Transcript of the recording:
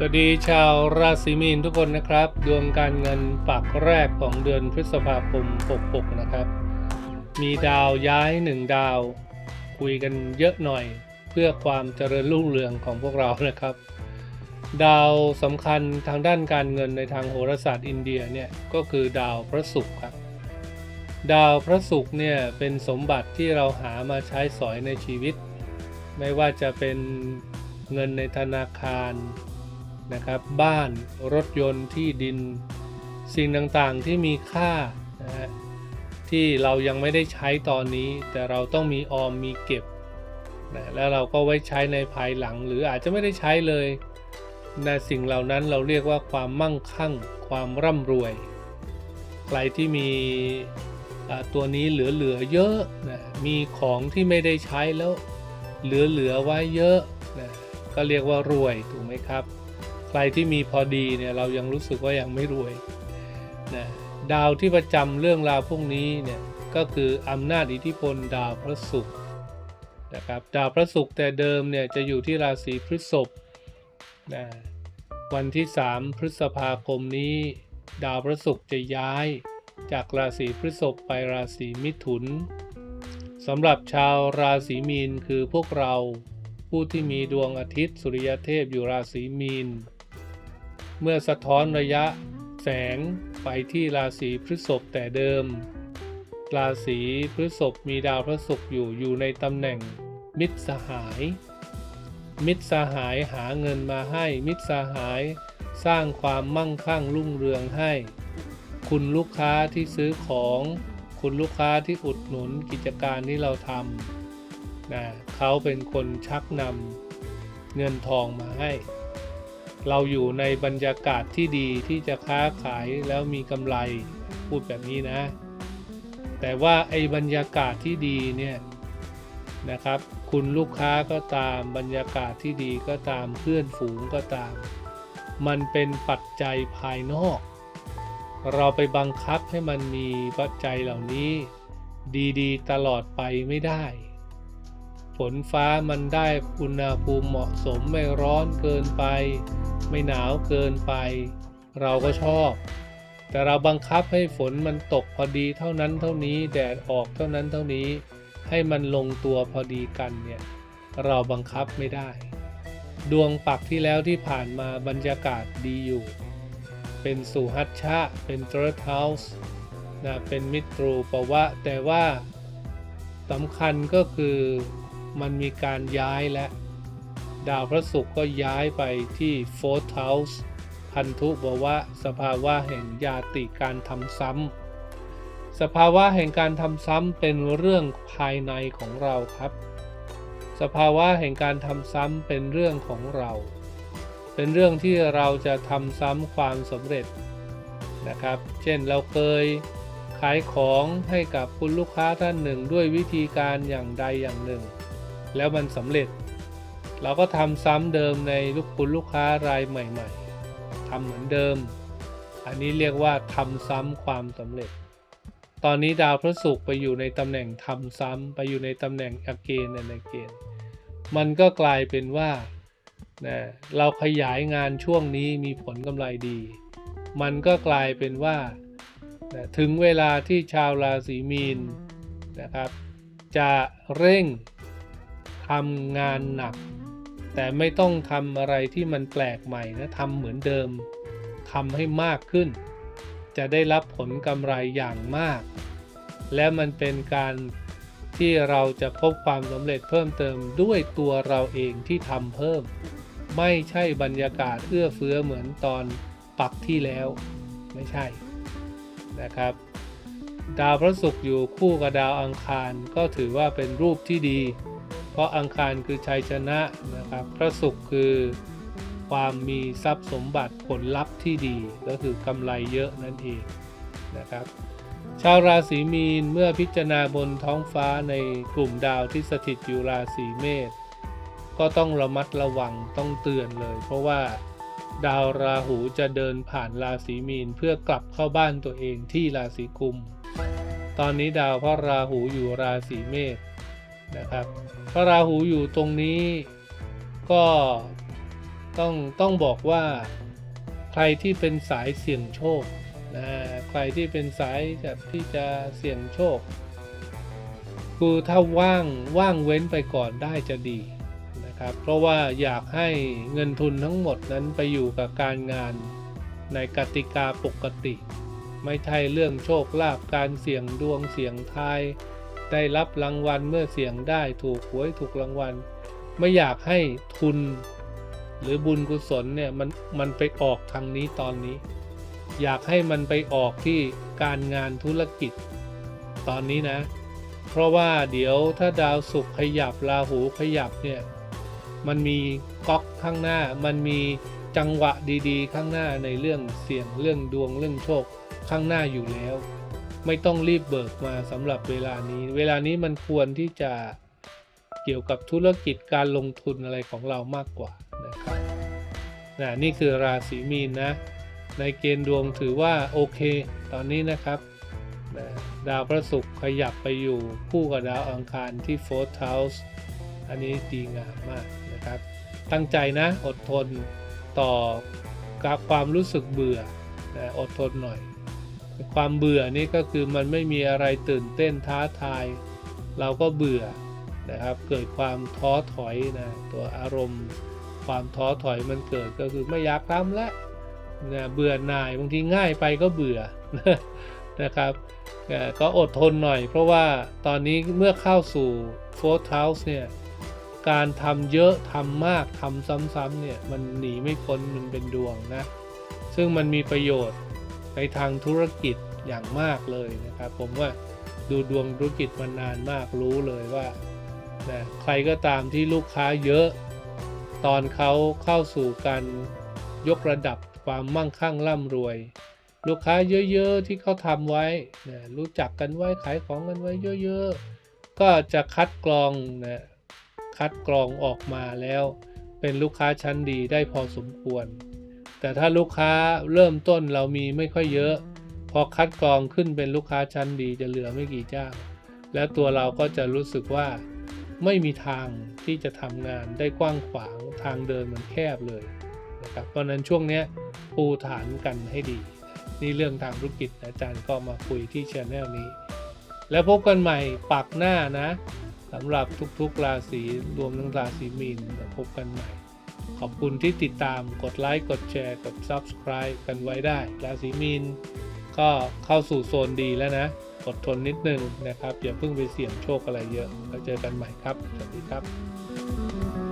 สวัสดีชาวราศีมีนทุกคนนะครับ ดวงการเงินปักแรกของเดือนพฤษภาคม 66 นะครับ มีดาวย้ายหนึ่งดาว คุยกันเยอะหน่อย เพื่อความเจริญรุ่งเรืองของพวกเรานะครับ ดาวสำคัญทางด้านการเงินในทางโหราศาสตร์อินเดียเนี่ยก็คือดาวพระศุกร์ครับ ดาวพระศุกร์เนี่ยเป็นสมบัติที่เราหามาใช้สอยในชีวิต ไม่ว่าจะเป็นเงินในธนาคาร นะครับบ้านรถยนต์ที่ดินสิ่งต่างๆที่มีค่านะฮะที่เรายังไม่ได้ใช้ตอนนี้ แต่เราต้องมีออมมีเก็บนะแล้วเราก็ไว้ใช้ในภายหลัง หรืออาจจะไม่ได้ใช้เลยนะสิ่งเหล่านั้นเราเรียกว่าความมั่งคั่ง ความร่ำรวย ใครที่มีตัวนี้เหลือๆเยอะนะมีของที่ไม่ได้ใช้แล้ว เหลือๆไว้เยอะนะก็เรียกว่ารวยถูกไหมครับ ใครที่มีพอดีเนี่ยเรายังรู้สึกว่ายังไม่รวยนะดาวที่ประจำเรื่องราวพวกนี้เนี่ยก็คืออำนาจอิทธิพลดาวพระศุกร์นะครับดาวพระศุกร์แต่เดิมเนี่ยจะอยู่ที่ราศีพฤษภนะวันที่ 3 พฤษภาคมนี้ ดาวพระศุกร์จะย้ายจากราศีพฤษภไปราศีมิถุนสำหรับชาวราศีมีนคือพวกเราผู้ที่มีดวงอาทิตย์สุริยเทพอยู่ราศีมีน เมื่อสะท้อนระยะแสงไปที่ราศีพฤษภแต่เดิม ราศีพฤษภมีดาวพระศุกร์อยู่อยู่ในตำแหน่ง มิตรสหาย มิตรสหายหาเงินมาให้ มิตรสหายสร้างความมั่งคั่งรุ่งเรืองให้ คุณลูกค้าที่ซื้อของ คุณลูกค้าที่อุดหนุนกิจการที่เราทำนะเขาเป็นคนชักนำเงินทองมาให้ เราอยู่ในบรรยากาศที่ดีที่จะค้าขายแล้วมีกำไรพูดแบบนี้นะ แต่ว่าไอ้บรรยากาศที่ดีเนี่ยนะครับ คุณลูกค้าก็ตามบรรยากาศที่ดีก็ตามเพื่อนฝูงก็ตาม มันเป็นปัจจัยภายนอก เราไปบังคับให้มันมีปัจจัยเหล่านี้ ดีๆ ตลอดไปไม่ได้ ฝนฟ้ามันได้อุณหภูมิเหมาะสมไม่ร้อนเกินไป ไม่หนาวเกินไป เราก็ชอบ แต่เราบังคับให้ฝนมันตกพอดีเท่านั้นเท่านี้แดดออกเท่านั้นเท่านี้ ให้มันลงตัวพอดีกันเนี่ยเราบังคับไม่ได้ ดวงปักที่แล้วที่ผ่านมาบรรยากาศดีอยู่ เป็นสุหัชชะ เป็นเทรดเฮาส์นะเป็นมิตรูปวะ แต่ว่าสำคัญก็คือ มันมีการย้ายและ ดาวพระศุกร์ก็ย้ายไปที่ fourth house พันธุบวะ สภาวะแห่งญาติการทำซ้ำสภาวะแห่งการทำซ้ำเป็นเรื่องภายในของเราครับ สภาวะแห่งการทำซ้ำเป็นเรื่องของเรา เป็นเรื่องที่เราจะทำซ้ำความสำเร็จนะครับ เช่นเราเคยขายของให้กับคุณลูกค้าท่านหนึ่งด้วยวิธีการอย่างใดอย่างหนึ่ง แล้วมันสำเร็จ เราก็ทำซ้ำเดิมในลูกคุณลูกค้ารายใหม่ ๆทำเหมือนเดิม อันนี้เรียกว่าทำซ้ำความสำเร็จ ตอนนี้ดาวพระศุกร์ไปอยู่ในตำแหน่งทำซ้ำไปอยู่ในตำแหน่งอเกนในเกณฑ์มันก็กลายเป็นว่านะเราขยายงานช่วงนี้มีผลกำไรดี มันก็กลายเป็นว่านะถึงเวลาที่ชาวราศีมีนนะครับ จะเร่ง ทำงานหนัก แต่ไม่ต้องทำอะไรที่มันแปลกใหม่นะทำเหมือนเดิมทำให้มากขึ้น จะได้รับผลกำไรอย่างมาก และมันเป็นการที่เราจะพบความสำเร็จเพิ่มเติมด้วยตัวเราเองที่ทำเพิ่ม ไม่ใช่บรรยากาศเอื้อเฟื้อเหมือนตอนปักที่แล้วไม่ใช่นะครับ ดาวพระศุกร์อยู่คู่กับดาวอังคารก็ถือว่าเป็นรูปที่ดี ราะอังคารคือชัยชนะนะครับ พระศุกร์คือความมีทรัพย์สมบัติผลลัพธ์ที่ดีก็คือกำไรเยอะนั่นเองนะครับ ชาวราศีมีนเมื่อพิจารณาบนท้องฟ้าในกลุ่มดาวที่สถิตอยู่ราศีเมษก็ต้องระมัดระวังต้องเตือนเลย เพราะว่าดาวราหูจะเดินผ่านราศีมีนเพื่อกลับเข้าบ้านตัวเองที่ราศีกุม ตอนนี้ดาวพระราหูอยู่ราศีเมษ นะครับ พระราหูอยู่ตรงนี้ก็ต้องต้องบอกว่าใครที่เป็นสายเสี่ยงโชคนะใครที่เป็นสายแบบที่จะเสี่ยงโชค คือถ้าว่างว่างเว้นไปก่อนได้จะดีนะครับ เพราะว่าอยากให้เงินทุนทั้งหมดนั้นไปอยู่กับการงานในกติกาปกติ ไม่ใช่เรื่องโชคลาภการเสี่ยงดวงเสี่ยงทาย ได้รับรางวัลเมื่อเสี่ยงได้ถูกหวยถูกรางวัล ไม่อยากให้ทุนหรือบุญกุศลเนี่ยมันมันไปออกทางนี้ตอนนี้ อยากให้มันไปออกที่การงานธุรกิจ ตอนนี้นะ เพราะว่าเดี๋ยวถ้าดาวศุกร์ขยับราหูขยับเนี่ยมันมีก๊อกข้างหน้า มันมีจังหวะดีๆ ข้างหน้าในเรื่องเสี่ยงเรื่องดวงเรื่องโชคข้างหน้าอยู่แล้ว ไม่ต้องรีบเบิกมาสำหรับเวลานี้ เวลานี้มันควรที่จะเกี่ยวกับธุรกิจการลงทุนอะไรของเรามากกว่านะครับนะนี่คือราศีมีนนะ ในเกณฑ์ดวงถือว่าโอเค ตอนนี้นะครับนะดาวพระศุกร์ขยับไปอยู่คู่กับดาวอังคารที่ fourth house อันนี้ดีงามมากนะครับ ตั้งใจนะ อดทนต่อกับความรู้สึกเบื่อนะอดทนหน่อย ความเบื่อนี่ก็คือมันไม่มีอะไรตื่นเต้นท้าทาย เราก็เบื่อนะครับ เกิดความท้อถอยนะตัวอารมณ์ ความท้อถอยมันเกิดก็คือไม่อยากทำแล้วนะเบื่อหน่ายบางทีง่ายไปก็เบื่อนะครับเอ่ก็อดทนหน่อย เพราะว่าตอนนี้เมื่อเข้าสู่ fourth house เนี่ยการทำเยอะทำมากทำซ้ำๆเนี่ยมันหนีไม่พ้นมันเป็นดวงนะ ซึ่งมันมีประโยชน์ ในทางธุรกิจอย่างมากเลยนะครับผมว่าดูดวงธุรกิจมานานมากรู้เลยว่านะใครก็ตามที่ลูกค้าเยอะ ตอนเขาเข้าสู่การยกระดับความมั่งคั่งร่ำรวย ลูกค้าเยอะๆที่เขาทำไว้นะรู้จักกันไว้ขายของกันไว้เยอะๆ ก็จะคัดกรองนะคัดกรองออกมาแล้ว เป็นลูกค้าชั้นดีได้พอสมควร แต่ถ้าลูกค้าเริ่มต้นเรามีไม่ค่อยเยอะ พอคัดกรองขึ้นเป็นลูกค้าชั้นดีจะเหลือไม่กี่เจ้า แล้วตัวเราก็จะรู้สึกว่า ไม่มีทางที่จะทำงานได้กว้างขวางทางเดินมันแคบเลยนะครับเพราะนั้นช่วงนี้ปูฐานกันให้ดี นี่เรื่องทางธุรกิจอาจารย์ก็มาคุยที่ช anel นี้ แล้วพบกันใหม่ปักหน้านะสำหรับทุกๆราศีรวมทั้งราศีมีนพบกันใหม่ ขอบคุณที่ติดตามกดไลค์กดแชร์กด Subscribe กันไว้ได้ ราศีมีนก็เข้าสู่โซนดีแล้วนะ อดทนนิดนึงนะครับ อย่าเพิ่งไปเสี่ยงโชคอะไรเยอะ แล้วเจอกันใหม่ครับ สวัสดีครับ